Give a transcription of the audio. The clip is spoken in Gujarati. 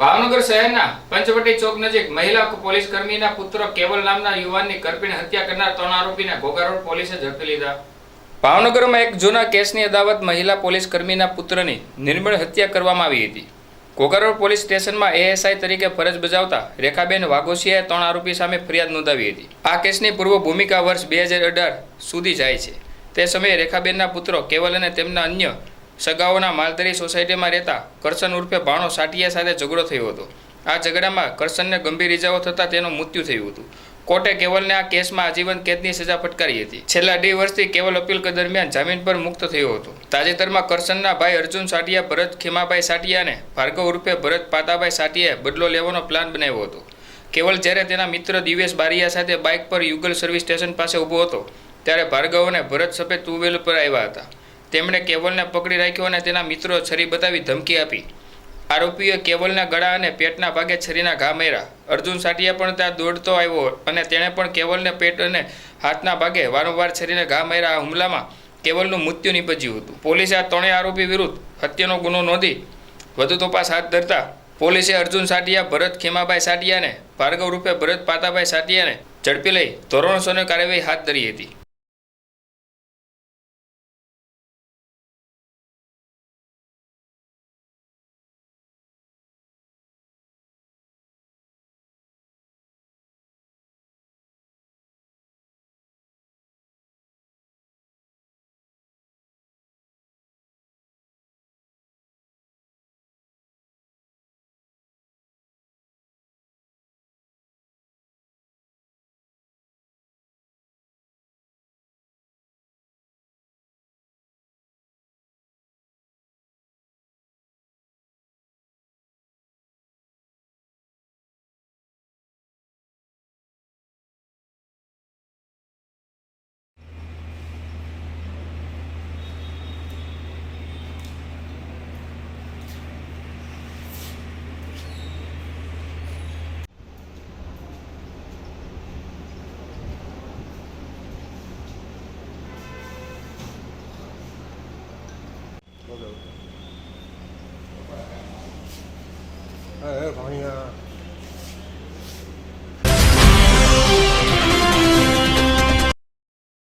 ભાવનગર શહેરના પંચવટી ચોક નજીક મહિલા પોલીસ કર્મીના પુત્ર કેવલ નામના યુવાનની કરપીણ હત્યા કરનાર ત્રણ આરોપીને ઘોઘા રોડ પોલીસે ઝડપી લીધા. ભાવનગરમાં એક જૂના કેસની અદાવત મહિલા પોલીસ કર્મીના પુત્રની નિર્મળ હત્યા કરવામાં આવી હતી. ઘોઘા પોલીસ સ્ટેશનમાં એએસઆઈ તરીકે ફરજ બજાવતા રેખાબેન વાઘોશિયાએ ત્રણ આરોપી સામે ફરિયાદ નોંધાવી હતી. આ કેસની પૂર્વ ભૂમિકા વર્ષ બે સુધી જાય છે. તે સમયે રેખાબેનના પુત્રો કેવલ અને તેમના અન્ય સગાઓના માલધારી સોસાયટીમાં રહેતા કરશન ઉર્ફે ભાણો સાટિયા સાથે ઝઘડો થયો હતો. આ ઝઘડામાં કરશનને ગંભીર ઇજાઓ થતાં તેનું મૃત્યુ થયું હતું. કોર્ટે કેવલને આ કેસમાં આજીવન કેદની સજા ફટકારી હતી. છેલ્લા અઢી વર્ષથી કેવલ અપીલ દરમિયાન જામીન પર મુક્ત થયો હતો. તાજેતરમાં કરશનના ભાઈ અર્જુન સાટિયા, ભરત ખીમાભાઈ સાટિયાને ભાર્ગવ ઉર્ફે ભરત પાતાભાઈ સાટિયાએ બદલો લેવાનો પ્લાન બનાવ્યો હતો. કેવલ જ્યારે તેના મિત્ર દિવેશ બારિયા સાથે બાઇક પર યુગલ સર્વિસ સ્ટેશન પાસે ઊભો હતો, ત્યારે ભાર્ગવ અને ભરત સફેદ ટુ વ્હીલર પર આવ્યા હતા. તેમણે કેવલને પકડી રાખ્યો અને તેના મિત્રો છરી બતાવી ધમકી આપી. આરોપીએ કેવલના ગળા અને પેટના ભાગે છરીના ઘા માર્યા. અર્જુન સાટિયા પણ ત્યાં દોડતો આવ્યો અને તેણે પણ કેવલને પેટ અને હાથના ભાગે વારંવાર છરીને ઘા માર્યા આ હુમલામાં કેવલનું મૃત્યુ નીપજ્યું હતું. પોલીસે આ ત્રણેય આરોપી વિરુદ્ધ હત્યાનો ગુનો નોંધી વધુ તપાસ હાથ ધરતા પોલીસે અર્જુન સાટિયા ભરત ખેમાભાઈ સાટિયાને ભાર્ગવ રૂપે ભરત પાતાભાઈ સાટિયાને ઝડપી લઈ ધોરણસોને કાર્યવાહી હાથ ધરી હતી. 还有放个啊。